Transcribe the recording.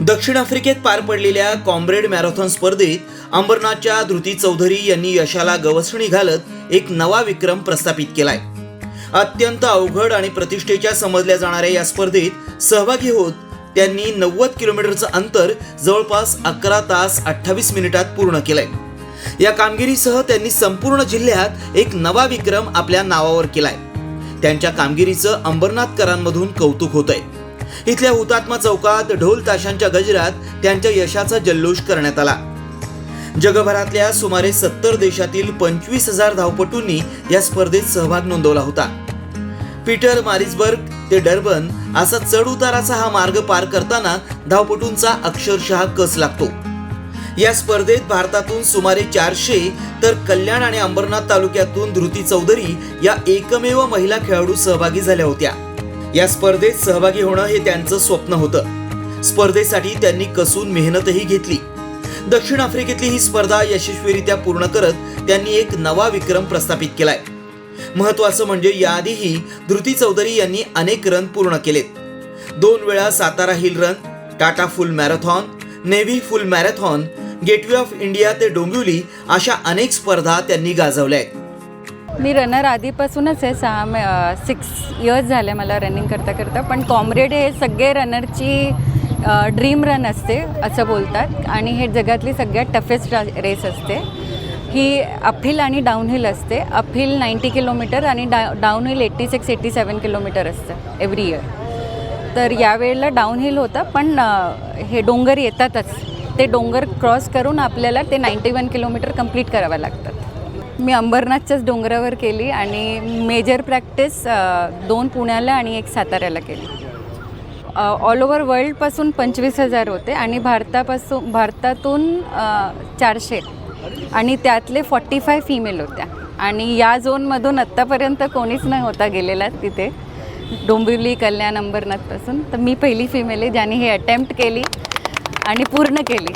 दक्षिण आफ्रिकेत पार पडलेल्या कॉम्रेड मॅरेथॉन स्पर्धेत अंबरनाथच्या धृती चौधरी यांनी यशाला गवसणी घालत एक नवा विक्रम प्रस्थापित केलाय. अत्यंत अवघड आणि प्रतिष्ठेच्या समजल्या जाणाऱ्या या स्पर्धेत सहभागी होत त्यांनी नव्वद किलोमीटरचं अंतर जवळपास अकरा तास अठ्ठावीस मिनिटात पूर्ण केलंय. या कामगिरीसह त्यांनी संपूर्ण जिल्ह्यात एक नवा विक्रम आपल्या नावावर केलाय. त्यांच्या कामगिरीचं अंबरनाथकरांमधून कौतुक होतंय. इथल्या हुतात्मा चौकात ढोल ताशांच्या गजरात त्यांच्या यशाचा जल्लोष करण्यात आला. जगभरातल्या सुमारे सत्तर देशातील पंचवीस हजार धावपटूंनी या स्पर्धेत सहभाग नोंदवला होता. पीटर मारिसबर्ग ते डर्बन असा चढ उताराचा हा मार्ग पार करताना धावपटूंचा अक्षरशः कस लागतो. या स्पर्धेत भारतातून सुमारे चारशे तर कल्याण आणि अंबरनाथ तालुक्यातून धृती चौधरी या एकमेव महिला खेळाडू सहभागी झाल्या होत्या. या स्पर्धेत सहभागी होणं हे त्यांचं स्वप्न होतं. स्पर्धेसाठी त्यांनी कसून मेहनतही घेतली. दक्षिण आफ्रिकेतली ही स्पर्धा यशस्वीरित्या पूर्ण करत त्यांनी एक नवा विक्रम प्रस्थापित केलाय. महत्वाचं म्हणजे याआधीही धृती चौधरी यांनी अनेक रन पूर्ण केलेत. दोन वेळा Satara hill run Tata full marathon navy full marathon gateway of India ते डोंबिवली अशा अनेक स्पर्धा त्यांनी गाजवल्या आहेत. मी रनर आधीपासूनच आहे. सहा सिक्स इयर्स झाले मला रनिंग करता करता. पण कॉम्रेड हे सगळे रनरची ड्रीम रन असते असं बोलतात. आणि हे जगातली सगळ्यात टफेस्ट रेस असते. ही अपहिल आणि डाऊनहिल असते. अपहिल नाईंटी किलोमीटर आणि डा downhill eighty six eighty seven kilometre असतं एव्हरी इयर तर यावेळेला डाऊनहिल होतं पण हे डोंगर येतातच. ते डोंगर क्रॉस करून आपल्याला ते नाईंटी वन किलोमीटर कंप्लीट करावं लागतात मी अंबरनाथच्याच डोंगरावर केली आणि मेजर प्रॅक्टिस दोन पुण्याला आणि एक साताऱ्याला केली. ऑल ओव्हर वर्ल्डपासून पंचवीस हजार होते आणि भारतापासून भारतातून चारशे आणि त्यातले फॉर्टी फाय फिमेल होत्या. आणि या झोनमधून आत्तापर्यंत कोणीच नाही होता गेलेला तिथे. डोंबिवली कल्याण अंबरनाथपासून. तर मी पहिली फिमेल आहे ज्याने हे अटेम्प्ट केली आणि पूर्ण केली.